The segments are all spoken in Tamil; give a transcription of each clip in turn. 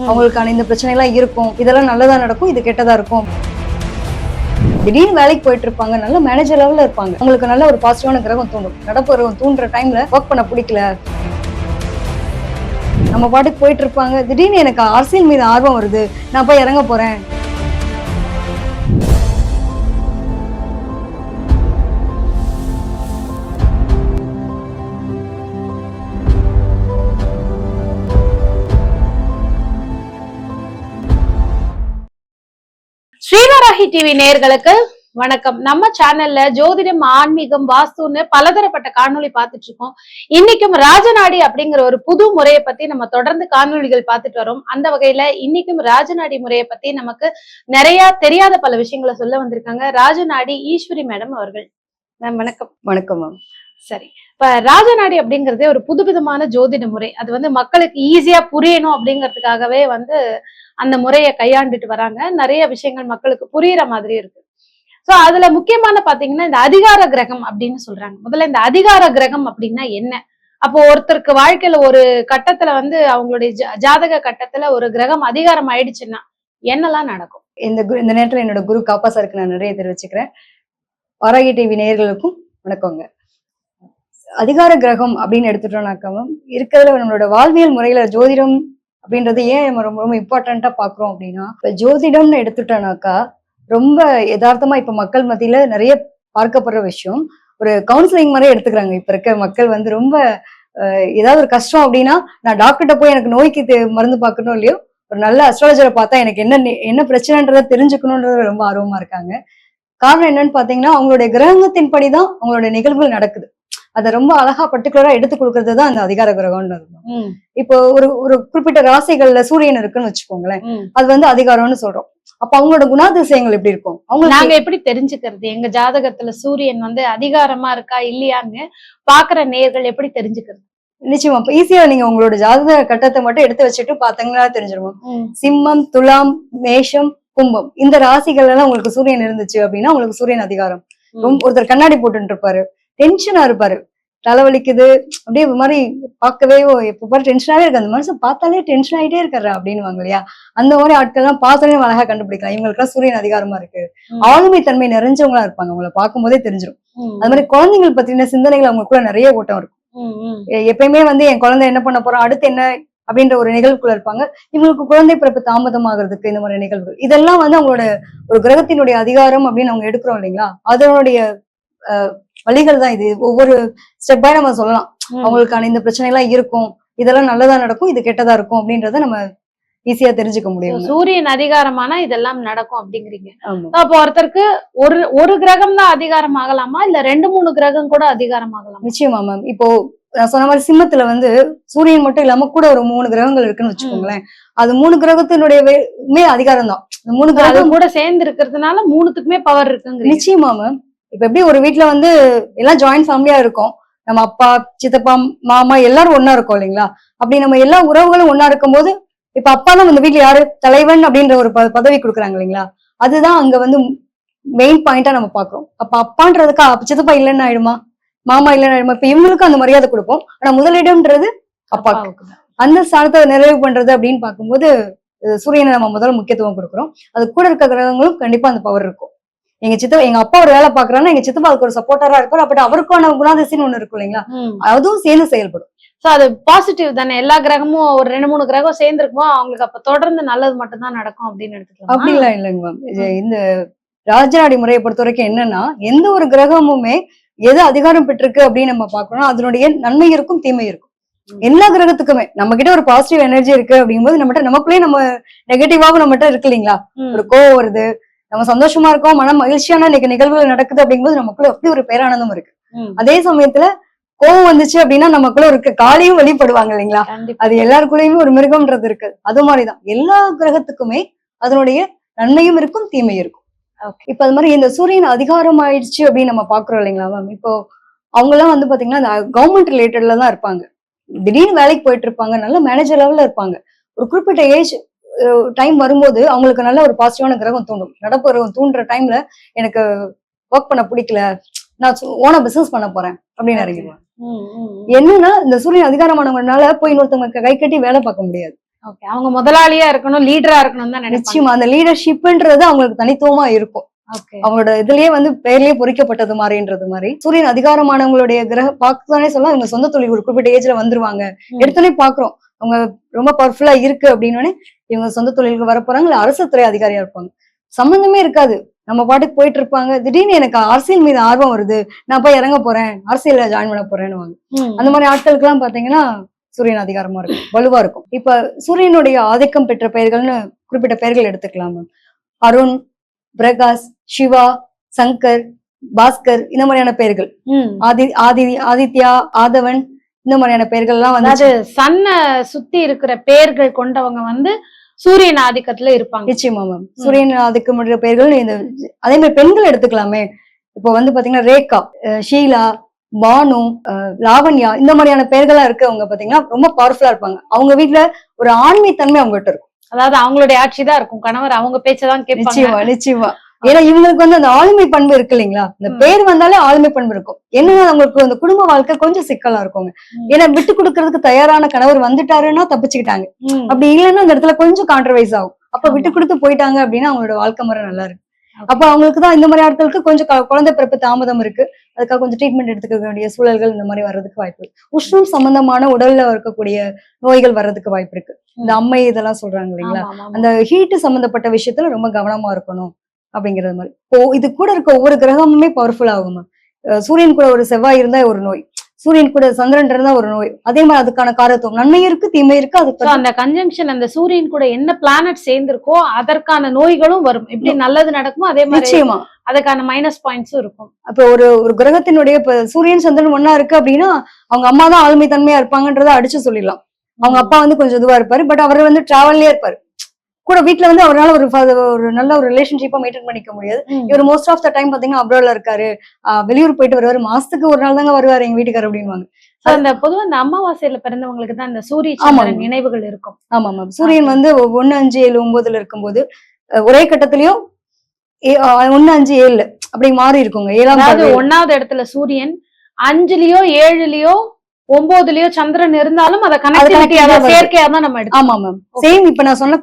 அவங்களுக்கான இந்த பிரச்சனை எல்லாம் இருக்கும். இதெல்லாம் நல்லதா நடக்கும் இது கெட்டதா இருக்கும். திடீர்னு வேலைக்கு போயிட்டு இருப்பாங்க நல்ல மேனேஜர் லெவல்ல இருப்பாங்க. அவங்களுக்கு நல்ல ஒரு பாசிட்டிவான கிரகம் தூண்டும் நடப்பு கிரகம் தூண்டுற டைம்ல ஒர்க் பண்ண பிடிக்கல. நம்ம பாட்டுக்கு போயிட்டு இருப்பாங்க. திடீர்னு எனக்கு அரசியல் மீது ஆர்வம் வருது. நான் போய் இறங்க போறேன். ஸ்ரீவராகி டிவி நேயர்களுக்கு வணக்கம். நம்ம சேனல்ல ஜோதிடம் ஆன்மீகம் வாஸ்துன்னு பலதரப்பட்ட காணொளி பார்த்துட்டு இருக்கோம். இன்னைக்கும் ராஜநாடி அப்படிங்கிற ஒரு புது முறையை பத்தி நம்ம தொடர்ந்து காணொளிகள் பார்த்துட்டு வரோம். அந்த வகையில இன்னைக்கும் ராஜநாடி முறையை பத்தி நமக்கு நிறைய தெரியாத பல விஷயங்களை சொல்ல வந்திருக்காங்க. ராஜநாடி ஈஸ்வரி மேடம் அவர்கள். மேம் வணக்கம். வணக்கம் மேம். சரி. இப்ப ராஜநாடி அப்படிங்கிறதே ஒரு புதுவிதமான ஜோதிட முறை. அது வந்து மக்களுக்கு ஈஸியா புரியணும் அப்படிங்கிறதுக்காகவே வந்து அந்த முறையை கையாண்டுட்டு வராங்க. நிறைய விஷயங்கள் மக்களுக்கு புரியுற மாதிரி இருக்கு. சோ அதுல முக்கியமான பாத்தீங்கன்னா இந்த அதிகார கிரகம் அப்படின்னு சொல்றாங்க. முதல்ல இந்த அதிகார கிரகம் அப்படின்னா என்ன? அப்போ ஒருத்தருக்கு வாழ்க்கையில ஒரு கட்டத்துல வந்து அவங்களுடைய ஜா- ஜாதக கட்டத்துல ஒரு கிரகம் அதிகாரம் ஆயிடுச்சுன்னா என்னெல்லாம் நடக்கும்? இந்த குரு இந்த நேரத்துல என்னோட குரு காப்பா சாருக்கு நான் நிறைய தெரிவிச்சுக்கிறேன் வரகி டிவி நேயர்களுக்கும் வணக்கங்க. அதிகார கிரகம் அப்படின்னு எடுத்துட்டோம்னாக்கா இருக்கிறதுல நம்மளோட வாழ்வியல் முறையில ஜோதிடம் அப்படின்றது ஏன் நம்ம ரொம்ப ரொம்ப இம்பார்ட்டண்டா பாக்குறோம் அப்படின்னா இப்ப ஜோதிடம்னு எடுத்துட்டோம்னாக்கா ரொம்ப யதார்த்தமா இப்ப மக்கள் மத்தியில நிறைய பார்க்கப்படுற விஷயம் ஒரு கவுன்சிலிங் மாதிரி எடுத்துக்கிறாங்க. இப்ப இருக்க மக்கள் வந்து ரொம்ப ஏதாவது ஒரு கஷ்டம் அப்படின்னா நான் டாக்டர்கிட்ட போய் எனக்கு நோய்க்கு மருந்து பார்க்கணும் இல்லையோ? ஒரு நல்ல அஸ்ட்ராலஜரை பார்த்தா எனக்கு என்ன என்ன பிரச்சனைன்றதை தெரிஞ்சுக்கணுன்றது ரொம்ப ஆர்வமா இருக்காங்க. காரணம் என்னன்னு பாத்தீங்கன்னா அவங்களுடைய கிரகத்தின் படிதான் அவங்களுடைய நிகழ்வுகள் நடக்குது. அதை ரொம்ப அழகா பர்டிகுலரா எடுத்து கொடுக்கறது தான் அந்த அதிகார கிரகம்ன்றது ம், இப்போ ஒரு ஒரு குறிப்பிட்ட ராசிகள்ல சூரியன் இருக்குன்னு வச்சுக்கோங்களேன். அது வந்து அதிகாரம்னு சொல்றோம். அப்ப அவங்களோட குணாதிசயங்கள் எப்படி இருக்கும்? அவங்க நாங்க எப்படி தெரிஞ்சுக்கிறது? எங்க ஜாதகத்துல சூரியன் வந்து அதிகாரமா இருக்கா இல்லையான்னு பாக்குற நேர்கள் எப்படி தெரிஞ்சுக்கிறது? நிச்சயமா. இப்ப ஈஸியா நீங்க உங்களோட ஜாதக கட்டத்தை மட்டும் எடுத்து வச்சுட்டு பாத்தீங்கன்னா தெரிஞ்சிருவோம். சிம்மம் துலாம் மேஷம் கும்பம். இந்த ராசிகள் எல்லாம் உங்களுக்கு சூரியன் இருந்துச்சு அப்படின்னா உங்களுக்கு சூரியன் அதிகாரம். ஒருத்தர் கண்ணாடி போட்டுட்டு இருப்பாரு. டென்ஷனா இருப்பாரு. தலைவலிக்குது அப்படியே ஒரு மாதிரி பார்க்கவே எப்ப பாரு டென்ஷனாவே இருக்கு. அந்த மனுஷன் பார்த்தாலே டென்ஷன் ஆயிட்டே இருக்காரு அப்படின்னு இல்லையா? அந்த மாதிரி ஆட்கள் எல்லாம் பார்த்தாலே நம்ம அழகா கண்டுபிடிக்கலாம். இவங்களுக்கு சூரியன் அதிகாரமா இருக்கு. ஆளுமை தன்மை நிறைஞ்சவங்களா இருப்பாங்க. அவங்கள பார்க்கும்போதே தெரிஞ்சிடும் ம், அது மாதிரி குழந்தைகள் பத்தின சிந்தனைகள் அவங்களுக்குள்ள நிறைய ஓட்டம் இருக்கும். எப்பயுமே வந்து என் குழந்தை என்ன பண்ண போறோம் அடுத்து என்ன அப்படின்ற ஒரு நிகழ்வுக்குள்ள இருப்பாங்க. இவங்களுக்கு குழந்தை பிறப்பு தாமதமாகிறதுக்கு இந்த மாதிரி நிகழ்வுகள். இதெல்லாம் வந்து அவங்களோட ஒரு கிரகத்தினுடைய அதிகாரம் அப்படின்னு அவங்க எடுக்கிறோம் இல்லைங்களா? அதனுடைய வழிகள் தான் இது. ஒவ்வொரு ஸ்டெப் பை நம்ம சொல்லலாம். அவங்களுக்கான இந்த பிரச்சனை எல்லாம் இருக்கும். இதெல்லாம் நல்லதா நடக்கும் இது கெட்டதா இருக்கும் அப்படின்றத நம்ம ஈஸியா தெரிஞ்சுக்க முடியும். சூரியன் அதிகாரமானா இதெல்லாம் நடக்கும் அப்படிங்கிறீங்க. அப்போ ஒருத்தருக்கு ஒரு ஒரு கிரகம் தான் அதிகாரம் ஆகலாமா? இல்ல ரெண்டு மூணு கிரகம் கூட அதிகாரம் ஆகலாமா? நிச்சயமா மேம் இப்போ நான் சொன்ன மாதிரி சிம்மத்துல வந்து சூரியன் மட்டும் இல்லாம கூட ஒரு மூணு கிரகங்கள் இருக்குன்னு வச்சுக்கோங்களேன். அது மூணு கிரகத்தினுடைய வே- மே அதிகாரம் தான். மூணு கிரகம் கூட சேர்ந்து இருக்கிறதுனால மூணுத்துக்குமே பவர் இருக்குங்கிறீங்க. நிச்சயமா மேம் இப்ப எப்படி ஒரு வீட்ல வந்து எல்லாம் ஜாயிண்ட் ஃபேமிலியா இருக்கும். நம்ம அப்பா சித்தப்பா மாமா எல்லாரும் ஒண்ணா இருக்கோம் இல்லைங்களா? அப்படி நம்ம எல்லா உறவுகளும் ஒண்ணா இருக்கும்போது இப்ப அப்பா தான் இந்த வீட்ல யாரு? தலைவன் அப்படின்ற ஒரு பதவி கொடுக்குறாங்க இல்லைங்களா? அதுதான் அங்க வந்து மெயின் பாயிண்டா நம்ம பாக்குறோம் அப்ப அப்பான்றதுக்கா அப்ப சித்தப்பா இல்லைன்னு ஆயிடுமா? மாமா இல்லைன்னு ஆயிடுமா? இப்ப இவங்களுக்கும் அந்த மரியாதை கொடுப்போம். ஆனா முதலிடம்ன்றது அப்பாவுக்கு. அந்த ஸ்தானத்தை நிறைவு பண்றது அப்படின்னு பார்க்கும்போது சூரியனை நம்ம முதல்ல முக்கியத்துவம் கொடுக்குறோம். அது கூட இருக்க கிரகங்களும் கண்டிப்பா அந்த பவர் இருக்கும். எங்க சித்தப்பா எங்க அப்பா ஒரு வேலை பாக்குறாங்கன்னா எங்க சித்தப்பா அதுக்கு ஒரு சப்போர்ட்டரா இருப்பார். அப்படி அவருக்கான குணாதிசயம் ஒண்ணு இருக்கும் இல்லைங்களா. அதுவும் சேர்ந்து செயல்படும். So, அது பாசிட்டிவ் தானே? எல்லா கிரகமும் ஒரு ரெண்டு மூணு கிரகம் சேர்ந்து இருக்குமோ அவங்களுக்கு அப்ப தொடர்ந்து நல்லது மட்டும் தான் நடக்கும் அப்படின்னு எடுத்துக்கலாம்? அப்படிலாம் இல்லைங்க மேம் இந்த ராஜநாடி முறையை பொறுத்த வரைக்கும் என்னன்னா எந்த ஒரு கிரகமுமே எது அதிகாரம் பெற்றிருக்கு அப்படின்னு நம்ம பார்க்கணும் அதனுடைய நன்மை இருக்கும் தீமை இருக்கும். எல்லா கிரகத்துக்குமே. நம்ம கிட்ட ஒரு பாசிட்டிவ் எனர்ஜி இருக்கு அப்படிங்கும்போது நம்மகிட்ட நமக்குள்ளேயே நம்ம நெகட்டிவாவும் நம்மகிட்ட இருக்கு இல்லைங்களா? ஒரு கோவம் வருது நம்ம சந்தோஷமா இருக்கோம் மன மகிழ்ச்சியான இன்னைக்கு நிகழ்வுகள் நடக்குது அப்படிங்கும்போது நமக்குள்ள அப்படி ஒரு பேரானந்தம் இருக்கு. அதே சமயத்துல கோவம் வந்துச்சு அப்படின்னா நமக்குள்ள ஒரு காளியும் வெளிப்படுவாங்க இல்லைங்களா? அது எல்லாருக்குள்ளயுமே ஒரு மிருகம்ன்றது இருக்கு. அது மாதிரிதான். எல்லா கிரகத்துக்குமே அதனுடைய நன்மையும் இருக்கும் தீமையும் இருக்கும். இப்ப அது மாதிரி இந்த சூரியன் அதிகாரம் ஆயிடுச்சு அப்படின்னு நம்ம பாக்குறோம் இல்லைங்களா மேம் இப்போ அவங்க எல்லாம் வந்து பாத்தீங்கன்னா கவர்மெண்ட் ரிலேட்டட்ல தான் இருப்பாங்க. திடீர்னு வேலைக்கு போயிட்டு இருப்பாங்க. நல்ல மேனேஜர் லெவல்ல இருப்பாங்க. ஒரு குறிப்பிட்ட ஏஜ் டைம் வரும்போது அவங்களுக்கு நல்ல ஒரு பாசிட்டிவான கிரகம் தூண்டும். நடப்பு கிரகம் தூண்டுற டைம்ல எனக்கு ஒர்க் பண்ண பிடிக்கல. நான் ஓனா பிசினஸ் பண்ண போறேன் அப்படின்னு ம். என்னன்னா இந்த சூரியன் அதிகாரமானவங்கனால போய் இன்னொருத்தவங்க கை கட்டி வேலை பார்க்க முடியாது. ஓகே அவங்க முதலாளியா இருக்கணும் லீடரா இருக்கணும் தான் நிச்சயமா அந்த லீடர்ஷிப்ன்றது அவங்களுக்கு தனித்துவமா இருக்கும். அவங்களோட இதுலயே வந்து பெயர்லயே பொறிக்கப்பட்டது மாதிரின்றது மாதிரி. சூரியன் அதிகாரமானவங்களுடைய கிரக பார்க்கத்தானே சொல்லலாம் இவங்க சொந்த தொழில் ஒரு குறிப்பிட்ட ஏஜ்ல வந்துருவாங்க. எடுத்தோடனே பாக்குறோம் அவங்க ரொம்ப பவர்ஃபுல்லா இருக்கு அப்படின்னு இவங்க சொந்த தொழிலுக்கு வர போறாங்க இல்ல அரசு துறை அதிகாரியா இருப்பாங்க. சம்பந்தமே இருக்காது. நம்ம பாட்டுக்கு போயிட்டு இருப்பாங்க. திடீர்னு எனக்கு அரசியல் மீது ஆர்வம் வருது. நான் போய் இறங்க போறேன். அரசியல்ல ஜாயின் பண்ண போறேன்னு அந்த மாதிரி ஆட்களுக்கு எல்லாம் பாத்தீங்கன்னா சூரியன் அதிகாரமா இருக்கும். வலுவா இருக்கும். இப்ப சூரியனுடைய ஆதிக்கம் பெற்ற பெயர்கள்னு குறிப்பிட்ட பெயர்கள் எடுத்துக்கலாம் அருண் பிரகாஷ் சிவா சங்கர் பாஸ்கர் இந்த மாதிரியான பெயர்கள். ஆதி ஆதி ஆதித்யா ஆதவன் இந்த மாதிரியான பெயர்கள் எல்லாம் வந்து அதாவது சன்ன சுத்தி இருக்கிற பேர்கள் கொண்டவங்க வந்து சூரியன் ஆதிக்கத்துல இருப்பாங்க. நிச்சயமா மேம் சூரியன் ஆதிக்கம் பெயர்கள் இந்த அதே மாதிரி பெண்கள் எடுத்துக்கலாமே. இப்போ வந்து பாத்தீங்கன்னா ரேகா ஷீலா பானு லாவண்யா இந்த மாதிரியான பெயர்களா இருக்கவங்க பாத்தீங்கன்னா ரொம்ப பவர்ஃபுல்லா இருப்பாங்க. அவங்க வீட்ல ஒரு ஆண்மைத்தன்மை அவங்ககிட்ட இருக்கும். அதாவது அவங்களுடைய ஆட்சி தான் இருக்கும். கணவர் அவங்க பேச்சதான் கேட்பாங்க. நிச்சயமா நிச்சயமா. ஏன்னா இவங்களுக்கு வந்து அந்த ஆளுமை பண்பு இருக்கு இல்லைங்களா இந்த. பேர் வந்தாலே ஆளுமை பண்பு இருக்கும் என்னன்னா அவங்களுக்கு அந்த குடும்ப வாழ்க்கை கொஞ்சம் சிக்கலா இருக்குங்க. ஏன்னா விட்டு கொடுக்கறதுக்கு தயாரான கணவர் வந்துட்டாருன்னா தப்பிச்சுக்கிட்டாங்க. அப்படி இல்லைன்னா அந்த இடத்துல கொஞ்சம் கான்ட்ரவைஸ் ஆகும் அப்ப. விட்டு கொடுத்து போயிட்டாங்க அப்படின்னா அவங்களோட வாழ்க்கை முறை நல்லா இருக்கு. அப்ப அவங்களுக்கு தான் இந்த மாதிரி ஆட்களுக்கு கொஞ்சம் குழந்தை பிறப்பு தாமதம் இருக்கு அதுக்காக கொஞ்சம் ட்ரீட்மெண்ட் எடுத்துக்க வேண்டிய சூழல்கள் இந்த மாதிரி வர்றதுக்கு வாய்ப்பு இருக்கு உஷ்ணம் சம்பந்தமான உடல்ல இருக்கக்கூடிய நோய்கள் வர்றதுக்கு வாய்ப்பு இருக்கு இந்த அம்மை இதெல்லாம் சொல்றாங்க இல்லைங்களா. அந்த ஹீட் சம்பந்தப்பட்ட விஷயத்துல ரொம்ப கவனமா இருக்கணும் அப்படிங்கிறது மாதிரி. இப்போ இது கூட இருக்க ஒவ்வொரு கிரகமுமே பவர்ஃபுல் ஆகும் சூரியன் கூட ஒரு செவ்வாய் இருந்தா ஒரு நோய். சூரியன் கூட சந்திரன் இருந்தா ஒரு நோய். அதே மாதிரி அதுக்கான காரத்துவம். நன்மை இருக்கு தீமை இருக்கு அதுக்கு அந்த கன்ஜங்ஷன் அந்த சூரியன் கூட என்ன பிளானட் சேர்ந்திருக்கோ அதற்கான நோய்களும் வரும். எப்படி நல்லது நடக்குமோ அதே மாதிரி நிச்சயமா. அதுக்கான மைனஸ் பாயிண்ட்ஸும் இருக்கும். அப்ப ஒரு ஒரு கிரகத்தினுடைய இப்ப சூரியன் சந்திரன் ஒண்ணா இருக்கு அப்படின்னா அவங்க அம்மா தான் ஆளுமை தன்மையா இருப்பாங்கன்றத அடிச்சு சொல்லிடலாம். அவங்க அப்பா வந்து கொஞ்சம் இதுவா இருப்பாரு பட் அவர் வந்து டிராவல்லயே இருப்பாரு. கூட வீட்ல வந்து அவரால ஒரு ஒரு நல்ல ஒரு ரிலேஷன்ஷிப்பா மெயின்டைன் பண்ணிக்க முடியாது. இவர் மோஸ்ட் ஆஃப் த டைம் பாத்தீங்கன்னா அப்ராட்ல இருக்காரு. வெளியூர் போயிட்டு வருவாரு. மாசத்துக்கு ஒரு நாள் தாங்க வருவாரு எங்க வீட்டுக்காரர் அப்படின்வாங்க அந்த பொதுவா இந்த அமாவாசையில பிறந்தவங்களுக்கு தான் இந்த சூரிய நினைவுகள் இருக்கும். ஆமா மேம் சூரியன் வந்து ஒன்னு அஞ்சு ஏழு ஒன்பதுல இருக்கும்போது ஒரே கட்டத்திலயும் ஒண்ணு அஞ்சு ஏழுல அப்படி மாறி இருக்குங்க. பார்வை. ஒன்னாவது இடத்துல சூரியன் அஞ்சுலயோ ஏழுலயோ ஒன்பதுலயோ சந்திரன் இருந்தாலும் அதை கனெக்டிவிட்டி connectivity அதை வருது. செயற்கையா தான் நம்ம எடுக்கணும் ஆமா மேம் சேம் இப்ப நான் சொன்ன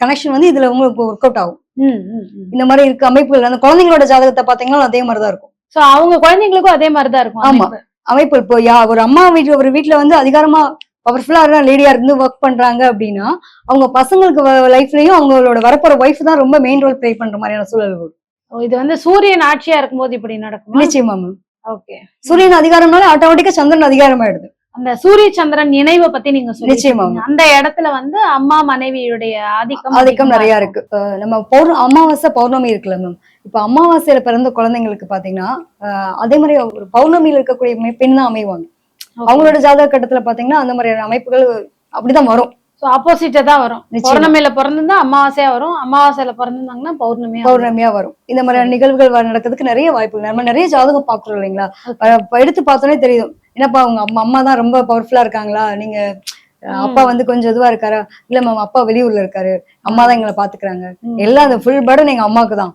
கனெக்ஷன் வந்து இதுல உங்களுக்கு ஒர்க் அவுட் ஆகும். இந்த மாதிரி இருக்க அமைப்புகள். அந்த குழந்தைங்களோட ஜாதகத்தை பாத்தீங்கன்னா அதே மாதிரிதான் இருக்கும். So, அவங்க குழந்தைங்களுக்கும் அதே மாதிரிதான் இருக்கும். ஆமா. அமைப்பு. இப்போ யா ஒரு அம்மா வீட்டு ஒரு வீட்ல வந்து அதிகாரமா பவர்ஃபுல்லா இருந்தா லேடியா இருந்து ஒர்க் பண்றாங்க அப்படின்னா அவங்க பசங்களுக்கு லைஃப்லயும் அவங்களோட வரப்போற ஒய்ஃப் தான் ரொம்ப மெயின் ரோல் ப்ளே பண்ற மாதிரியான சூழல்கள் ஓ, இது வந்து சூரியன் ஆட்சியா இருக்கும்போது இப்படி நடக்கும்? நிச்சயமா மேம் சூரியன் அதிகாரம்னால ஆட்டோமேட்டிக்கா சந்திரன் அதிகாரம் ஆயிடுது அந்த சூரிய சந்திரன் நினைவை பத்தி நீங்க நிச்சயமா. அந்த இடத்துல வந்து அம்மா மனைவியுடைய ஆதிக்கம் ஆதிக்கம் நிறைய இருக்கு. நம்ம பௌர் அமாவாசை பௌர்ணமி இருக்குல்ல மேம் இப்ப அமாவாசையில பிறந்த குழந்தைங்களுக்கு பாத்தீங்கன்னா அதே மாதிரி ஒரு பௌர்ணமியில இருக்கக்கூடிய பெண் தான் அமைவாங்க. அவங்களோட ஜாதக கட்டத்துல பாத்தீங்கன்னா அந்த மாதிரியான அமைப்புகள் அப்படிதான் வரும். சோ ஆப்போசிட்டா தான் வரும். பௌர்ணமியில பிறந்திருந்தா அமாவாசையா வரும். அமாவாசையில பிறந்திருந்தாங்கன்னா பௌர்ணமியா. பௌர்ணமியா வரும். இந்த மாதிரியான நிகழ்வுகள் நடக்கிறதுக்கு நிறைய வாய்ப்புகள். நம்ம நிறைய ஜாதகம் பாக்குறோம் இல்லைங்களா? எடுத்து பார்த்தோன்னே தெரியும் என்னப்பா உங்க அம்மா அம்மா தான் ரொம்ப பவர்ஃபுல்லா இருக்காங்களா? நீங்க. அப்பா வந்து கொஞ்சம் இதுவா இருக்காரா? இல்ல மேம் அப்பா வெளியூர்ல இருக்காரு. அம்மா தான் எங்களை பாத்துக்கிறாங்க. ம். எல்லாம் அந்த ஃபுல் பர்டன் எங்க அம்மாக்கு தான்.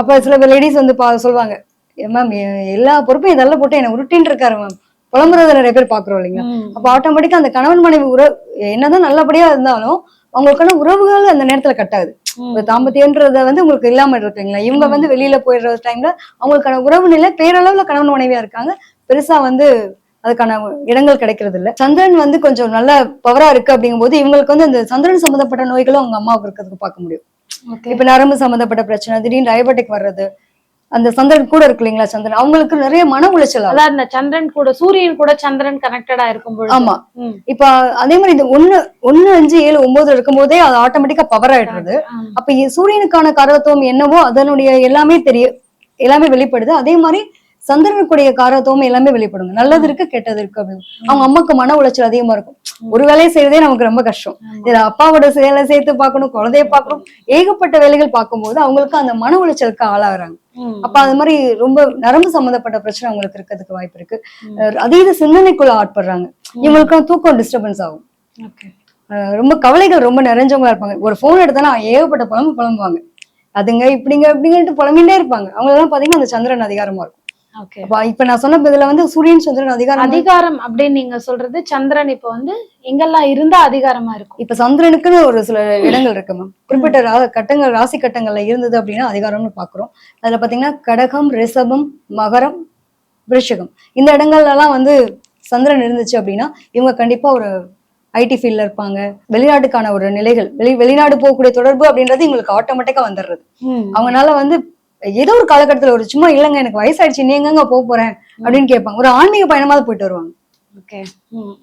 அப்ப சில லேடிஸ் வந்து சொல்லுவாங்க மேம் எல்லா பொறுப்பையும் இதெல்லாம் போட்டு என்ன உருட்டின்னு இருக்காரு மேம் புலம்புறத நிறைய பேர் பாக்குறோம் இல்லைங்களா. அப்ப ஆட்டோமேட்டிக்கா அந்த கணவன் மனைவி உறவு என்னதான் நல்லபடியா இருந்தாலும் அவங்களுக்கான உறவுகள் அந்த நேரத்துல கட்டாது. ஒரு தாம்பத்தியன்றத வந்து உங்களுக்கு இல்லாம இருக்குங்களா இவங்க வந்து வெளியில போயிடுற டைம்ல அவங்களுக்கான உறவு நிலை பேரளவுல கணவன் மனைவியா இருக்காங்க. பெருசா வந்து அதுக்கான இடங்கள் கிடைக்கிறது இல்ல. சந்திரன் வந்து கொஞ்சம் நல்ல பவரா இருக்கு அப்படிங்கும்போது இவங்களுக்கு வந்து அந்த சந்திரன் சம்பந்தப்பட்ட நோய்களும் அவங்க அம்மாவுக்கு இருக்கிறதுக்கு பார்க்க முடியும். இப்ப நரம்பு சம்பந்தப்பட்ட பிரச்சனை திடீர்னு டயபெட்டிக் வர்றது அந்த சந்திரன் கூட இருக்கு இல்லைங்களா சந்திரன்? அவங்களுக்கு நிறைய மன உளைச்சல் அதாவது இந்த சந்திரன் கூட சூரியன் கூட சந்திரன் கனெக்டடா இருக்கும் பொழுது. ஆமா. இப்ப அதே மாதிரி இந்த ஒண்ணு ஒண்ணு அஞ்சு ஏழு ஒன்பது இருக்கும் போதே அது ஆட்டோமேட்டிக்கா பவர் ஆயிடுறது. அப்ப சூரியனுக்கான காரத்துவம் என்னவோ அதனுடைய எல்லாமே தெரியும் எல்லாமே வெளிப்படுது. அதே மாதிரி சந்திரனுக்குடைய காரத்துவம் எல்லாமே வெளிப்படுங்க. நல்லது இருக்கு கெட்டது இருக்கு அப்படின்னு. அவங்க அம்மாக்கு மன உளைச்சல் அதிகமா இருக்கும். ஒரு வேலையை செய்யறதே நமக்கு ரொம்ப கஷ்டம். இதுல அப்பாவோட வேலை சேர்த்து பார்க்கணும் குழந்தைய பார்க்கணும். ஏகப்பட்ட வேலைகள் பார்க்கும்போது அவங்களுக்கு அந்த மன உளைச்சலுக்கு ஆளாகிறாங்க. அப்ப அது மாதிரி ரொம்ப நரம்பு சம்பந்தப்பட்ட பிரச்சனை அவங்களுக்கு இருக்கிறதுக்கு வாய்ப்பு இருக்கு. அதீத சிந்தனைக்குள்ள ஆட்படுறாங்க. இவங்களுக்கு தூக்கம் டிஸ்டர்பன்ஸ் ஆகும். ரொம்ப கவலைகள் ரொம்ப நிறைஞ்சவங்களா இருப்பாங்க. ஒரு போன் எடுத்தானா ஏகப்பட்ட புலம்பு புலம்புவாங்க. அதுங்க இப்படிங்க இப்படிங்கன்ட்டு புலம்பிட்டே இருப்பாங்க. அவங்க எல்லாம் பாத்தீங்கன்னா அந்த சந்திரன் அதிகாரமா இருக்கும். இப்ப நான் சொன்ன இதுல வந்து சூரியன் சந்திரன் அதிகாரம் அதிகாரம் அப்படின்னு நீங்க சொல்றது சந்திரன் இப்ப வந்து எங்கெல்லாம் இருந்தா அதிகாரமா இருக்கும்? இப்ப சந்திரனுக்குன்னு ஒரு சில இடங்கள் இருக்கு மேம் குறிப்பிட்ட கட்டங்கள் ராசி கட்டங்கள்ல இருந்தது அப்படின்னா அதிகாரம்னு பாக்குறோம். அதுல பாத்தீங்கன்னா கடகம் ரிஷபம் மகரம் விருஷகம். இந்த இடங்கள்ல எல்லாம் வந்து சந்திரன் இருந்துச்சு அப்படின்னா இவங்க கண்டிப்பா ஒரு ஐடி ஃபீல்ட்ல இருப்பாங்க. வெளிநாட்டுக்கான ஒரு நிலைகள் வெளி வெளிநாடு போகக்கூடிய தொடர்பு அப்படின்றது இவங்களுக்கு ஆட்டோமேட்டிக்கா வந்துடுறது. அவங்கனால வந்து ஏதோ ஒரு காலகட்டத்துல ஒரு சும்மா இல்லைங்க எனக்கு வயசாயிடுச்சு நீ எங்கங்க போக போறேன் அப்படின்னு கேட்பாங்க. ஒரு ஆன்மீக பயணமாவது போயிட்டு வருவாங்க.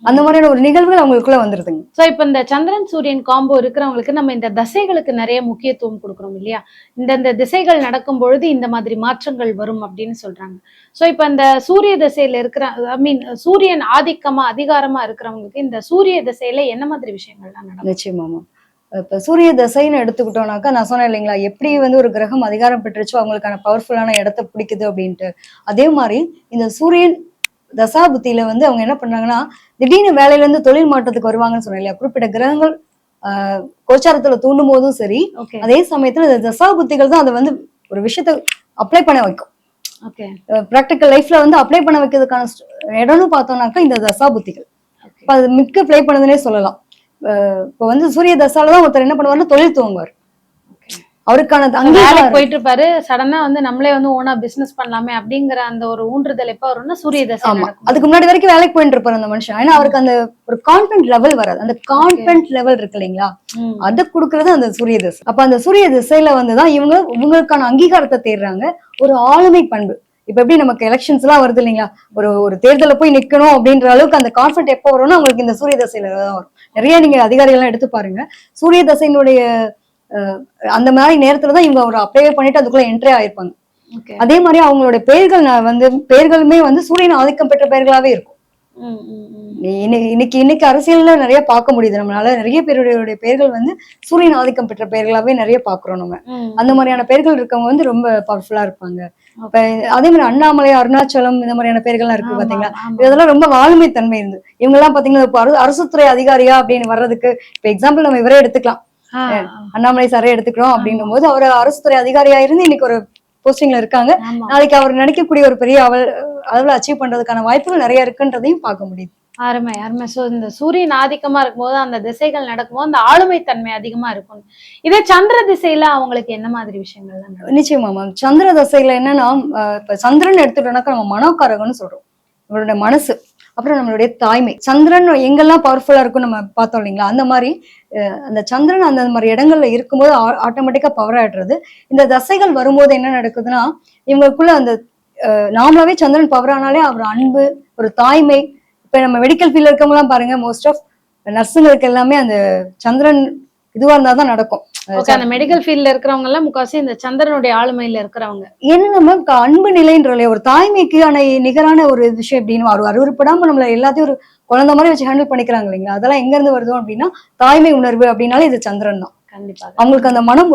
அந்த மாதிரியான ஒரு நிகழ்வுகள் அவங்களுக்குள்ள வந்துருதுங்க. சோ இப்ப இந்த சந்திரன் சூரியன் காம்போ இருக்கிறவங்களுக்கு நம்ம இந்த தசைகளுக்கு நிறைய முக்கியத்துவம் கொடுக்குறோம் இல்லையா? இந்தந்த திசைகள் நடக்கும் பொழுது இந்த மாதிரி மாற்றங்கள் வரும் அப்படின்னு சொல்றாங்க. சோ இப்ப இந்த சூரிய திசையில இருக்கிற ஐ மீன் சூரியன் ஆதிக்கமா அதிகாரமா இருக்கிறவங்களுக்கு இந்த சூரிய திசையில என்ன மாதிரி விஷயங்கள்லாம் நடக்கும்? நிச்சயமாமா இப்ப சூரிய தசைன்னு எடுத்துக்கிட்டோம்னாக்கா நான் சொன்னேன் இல்லைங்களா எப்படி வந்து ஒரு கிரகம் அதிகாரம் பெற்றுச்சோ அவங்களுக்கான பவர்ஃபுல்லான இடத்த பிடிக்குது அப்படின்ட்டு. அதே மாதிரி இந்த சூரியன் தசா புத்தியில வந்து அவங்க என்ன பண்றாங்கன்னா திடீர்னு வேலையில இருந்து தொழில் மாற்றத்துக்கு வருவாங்கன்னு சொன்னேன் இல்லையா குறிப்பிட்ட கிரகங்கள் கோச்சாரத்துல தூண்டும் போதும் சரி அதே சமயத்துல இந்த தசா புத்திகள் தான் அதை வந்து ஒரு விஷயத்த அப்ளை பண்ண வைக்கும். ப்ராக்டிக்கல் லைஃப்ல வந்து அப்ளை பண்ண வைக்கிறதுக்கான இடம்னு பார்த்தோம்னாக்கா இந்த தசா புத்திகள். இப்ப அது மிக்க ப்ளே பண்ணதுன்னே சொல்லலாம். இப்ப வந்து சூரிய தசால தான் ஒருத்தர் என்ன பண்ணுவாருன்னா தொழில் துவங்குவார். அவருக்கான வேலைக்கு போயிட்டு இருப்பாரு சடனா வந்து நம்மளே வந்து ஓனா பிசினஸ் பண்ணலாமே அப்படிங்கிற அந்த ஒரு ஊன்றுதல் எப்ப வரும்னா சூரிய தசை அதுக்கு முன்னாடி வரைக்கும் வேலைக்கு போயிட்டு இருப்பாரு அந்த மனுஷன். ஏன்னா அவருக்கு அந்த ஒரு கான்பிடன்ட் லெவல் வராது. அந்த கான்பிடன்ட் லெவல் இருக்கு இல்லைங்களா. அதை கொடுக்கறது அந்த சூரிய திசை. அப்ப அந்த சூரிய திசையில வந்துதான் இவங்க இவங்களுக்கான அங்கீகாரத்தை தேடுறாங்க. ஒரு ஆளுமை பண்பு. இப்ப எப்படி நமக்கு எலெக்ஷன்ஸ் எல்லாம் வருது இல்லைங்களா? ஒரு ஒரு தேர்தல போய் நிக்கணும் அப்படின்ற அளவுக்கு அந்த கான்ஃபிடன்ட் எப்போ வரும்னா அவங்களுக்கு இந்த சூரிய தசையில தான் வரும். நிறைய நீங்க அதிகாரிகள் எல்லாம் எடுத்து பாருங்க. சூரிய தசையினுடைய அந்த மாதிரி நேரத்துல தான் இவங்க ஒரு அப்ளை பண்ணிட்டு அதுக்குள்ள என்ட்ரி ஆயிருப்பாங்க. அதே மாதிரி அவங்களுடைய பெயர்கள் வந்து பெயர்களுமே வந்து சூரியன் ஆதிக்கம் பெற்ற பெயர்களாவே இருக்கும். இன்னைக்கு இன்னைக்கு இன்னைக்கு அரசியல்ல நிறைய பார்க்க முடியுது. நம்மளால நிறைய பேருடைய பெயர்கள் வந்து சூரியன் ஆதிக்கம் பெற்ற பெயர்களாவே நிறைய பாக்குறோம் நம்ம. அந்த மாதிரியான பெயர்கள் இருக்கவங்க வந்து ரொம்ப பவர்ஃபுல்லா இருப்பாங்க. அதே மாதிரி அண்ணாமலை அருணாச்சலம் இந்த மாதிரியான பெயர்கள்லாம் இருக்கு பாத்தீங்களா. இதெல்லாம் ரொம்ப ஆளுமை தன்மை இருந்து இவங்க எல்லாம் பாத்தீங்கன்னா இப்ப அரு- அரசுத்துறை அதிகாரியா அப்படின்னு வர்றதுக்கு இப்ப எக்ஸாம்பிள் நம்ம இவரே எடுத்துக்கலாம். அண்ணாமலை சாரே எடுத்துக்கிறோம் அப்படின்னும் போது அவர் அரசுத்துறை அதிகாரியா இருந்து இன்னைக்கு ஒரு போஸ்டிங்ல இருக்காங்க. நாளைக்கு அவர் நினைக்கக்கூடிய ஒரு பெரிய அவள் அளவுல அச்சீவ் பண்றதுக்கான வாய்ப்புகள் நிறைய இருக்குன்றதையும் பார்க்க முடியுது. அருமை அருமை. சோ இந்த சூரியன் ஆதிக்கமா இருக்கும்போது அந்த திசைகள் நடக்கும்போது அந்த ஆளுமை தன்மை அதிகமா இருக்கும். இதே சந்திர திசையில அவங்களுக்கு என்ன மாதிரி விஷயங்கள்லாம் நடக்கும்? நிச்சயமா மேம் சந்திர தசையில என்னன்னா இப்ப சந்திரன் எடுத்துட்டோம்னாக்கா நம்ம மனோகாரகம்னு சொல்றோம். நம்மளுடைய மனசு. அப்புறம் நம்மளுடைய தாய்மை. சந்திரன் எங்கெல்லாம் பவர்ஃபுல்லா இருக்கும் நம்ம பார்த்தோம் இல்லைங்களா? அந்த மாதிரி அந்த சந்திரன் அந்த மாதிரி இடங்கள்ல இருக்கும்போது ஆட்டோமேட்டிக்கா பவர் ஆயிடுறது. இந்த தசைகள் வரும்போது என்ன நடக்குதுன்னா இவங்களுக்குள்ள அந்த அஹ் நார்மலாவே சந்திரன் பவர் ஆனாலே அவர் அன்பு ஒரு தாய்மை. இப்ப நம்ம மெடிக்கல் ஃபீல்ட்ல இருக்கவங்க எல்லாம் பாருங்க மோஸ்ட் ஆஃப் நர்ஸுங்களுக்கு எல்லாமே அந்த சந்திரன் இதுவா இருந்தா தான் நடக்கும். ஓகே அந்த மெடிக்கல் ஃபீல்ட்ல இருக்கிறவங்க எல்லாம் முக்காசி இந்த சந்திரனுடைய ஆளுமையில இருக்கிறவங்க. என்ன நம்ம க- அன்பு நிலைன்ற ஒரு தாய்மைக்கான நிகரான ஒரு விஷயம் அப்படின்னு ஒரு அருவருப்படாம நம்மள எல்லாத்தையும் ஒரு குழந்தை மாதிரி வச்சு ஹேண்டில் பண்ணிக்கிறாங்க இல்லைங்களா? அதெல்லாம் எங்க இருந்து வருதோ அப்படின்னா தாய்மை உணர்வு அப்படின்னாலே இது சந்திரன் தான். கண்டிப்பாக. அவங்களுக்கு அந்த மனம்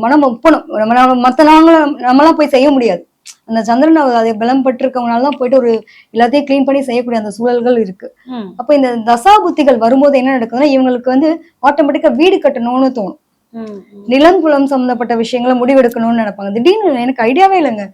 மனம் ஒப்பணும். நம்ம மத்த நாங்களும் நம்மளாம் போய் செய்ய முடியாது. அந்த சந்திரன் அதை பலம் பெற்றிருக்கவங்களால தான் போயிட்டு ஒரு எல்லாத்தையும் க்ளீன் பண்ணி செய்யக்கூடிய அந்த சூழல்கள் இருக்கு. அப்ப இந்த தசா புத்திகள் வரும்போது என்ன நடக்குதுன்னா இவங்களுக்கு வந்து ஆட்டோமேட்டிக்கா வீடு கட்டணும்னு தோணும். நிலம் புலம் சம்மந்தப்பட்ட விஷயங்களை முடிவெடுக்கணும்னு நினைப்பாங்க. திடீர்னு எனக்கு ஐடியாவே இல்லைங்க.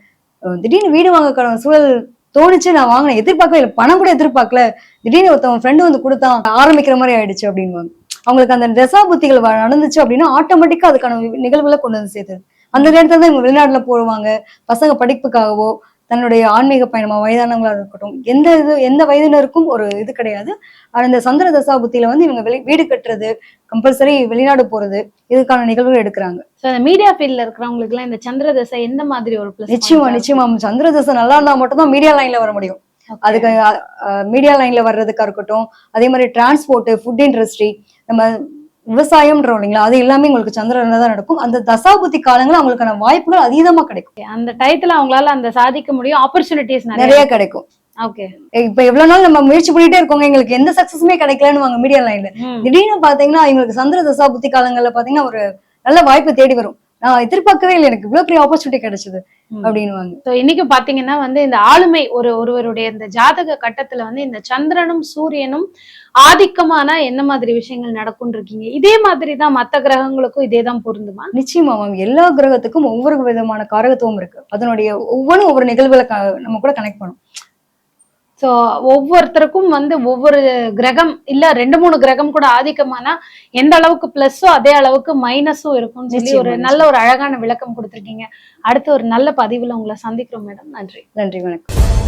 திடீர்னு வீடு வாங்க சூழல் தோணுச்சு நான் வாங்கினேன். எதிர்பார்க்கவே இல்லை. பணம் கூட எதிர்பார்க்கல. திடீர்னு ஒருத்தவன் ஃப்ரெண்டு வந்து கொடுத்தான். ஆரம்பிக்கிற மாதிரி ஆயிடுச்சு அப்படின்வாங்க அவங்களுக்கு அந்த தசா புத்திகள் வ- நடந்துச்சு அப்படின்னா ஆட்டோமேட்டிக்கா அதுக்கான நிகழ்வுல கொண்டு வந்து சேர்த்து அந்த நேரத்துல தான் இவங்க வெளிநாட்டுல போடுவாங்க பசங்க படிப்புக்காகவோ தன்னுடைய ஆன்மீக பயணமா வயதானவங்களா இருக்கட்டும் எந்த இது எந்த வயதினருக்கும் ஒரு இது கிடையாது. ஆனா இந்த சந்திர தசா புத்தியில வந்து இவங்க வெளி வீடு கட்டுறது கம்பல்சரி வெளிநாடு போறது இதுக்கான நிகழ்வுகள் எடுக்கிறாங்க. So, இந்த மீடியா ஃபீல்ட்ல இருக்கிறவங்களுக்கு எல்லாம் இந்த சந்திர திசை எந்த மாதிரி ஒரு பிளஸ் நிச்சயமா நிச்சயமா சந்திர தசை நல்லா இருந்தா மட்டும் தான் மீடியா லைன்ல வர முடியும். அதுக்கு மீடியா லைன்ல வர்றதுக்கா இருக்கட்டும் அதே மாதிரி டிரான்ஸ்போர்ட் ஃபுட் இண்டஸ்ட்ரி நம்ம விவசாயம்ன்றோம் இல்லைங்களா? அது எல்லாமே உங்களுக்கு சந்திரன்ல தான் நடக்கும். அந்த தசாபுத்தி காலங்கள் அவங்களுக்கான வாய்ப்புகள் அதீதமா கிடைக்கும். அந்த டயத்துல அவங்களால அந்த சாதிக்க முடியும். ஆப்பர்ச்சுனிட்டிஸ் நிறைய நிறைய கிடைக்கும். ஓகே இப்ப எவ்வளவு நாள் நம்ம முயற்சி பண்ணிட்டே இருக்கோங்க எங்களுக்கு எந்த சக்சஸுமே கிடைக்கலன்னு வாங்க மீடியா லைன்ல திடீர்னு பாத்தீங்கன்னா இவங்களுக்கு சந்திர தசா புத்தி காலங்கள்ல பாத்தீங்கன்னா ஒரு நல்ல வாய்ப்பு தேடி வரும். நான் எதிர்பார்க்கவே இல்லை எனக்கு இவ்வளவு பெரிய ஆப்பர்ச்சுனிட்டி கிடைச்சது So, இன்னைக்கு பாத்தீங்கன்னா வந்து இந்த ஆளுமை ஒரு ஒருவருடைய இந்த ஜாதக கட்டத்துல வந்து இந்த சந்திரனும் சூரியனும் ஆதிக்கமான என்ன மாதிரி விஷயங்கள் நடக்கும்னு இருக்கீங்க? இதே மாதிரி தான் மத்த கிரகங்களுக்கும் இதே தான் பொருந்துமா? நிச்சயமா மேம் எல்லா கிரகத்துக்கும் ஒவ்வொரு விதமான காரகத்துவம் இருக்கு. அதனுடைய ஒவ்வொன்றும் ஒவ்வொரு நிகழ்வுகளை நம்ம கூட கனெக்ட் பண்ணும். சோ ஒவ்வொருத்தருக்கும் வந்து ஒவ்வொரு கிரகம் இல்ல ரெண்டு மூணு கிரகம் கூட ஆதிக்கமானா எந்த அளவுக்கு பிளஸ்ஸோ அதே அளவுக்கு மைனஸும் இருக்கும்னு சொல்லி ஒரு நல்ல ஒரு அழகான விளக்கம் கொடுத்திருக்கீங்க. அடுத்த ஒரு நல்ல பதிவுல உங்களை சந்திக்கிறோம் மேடம். நன்றி. நன்றி வணக்கம்.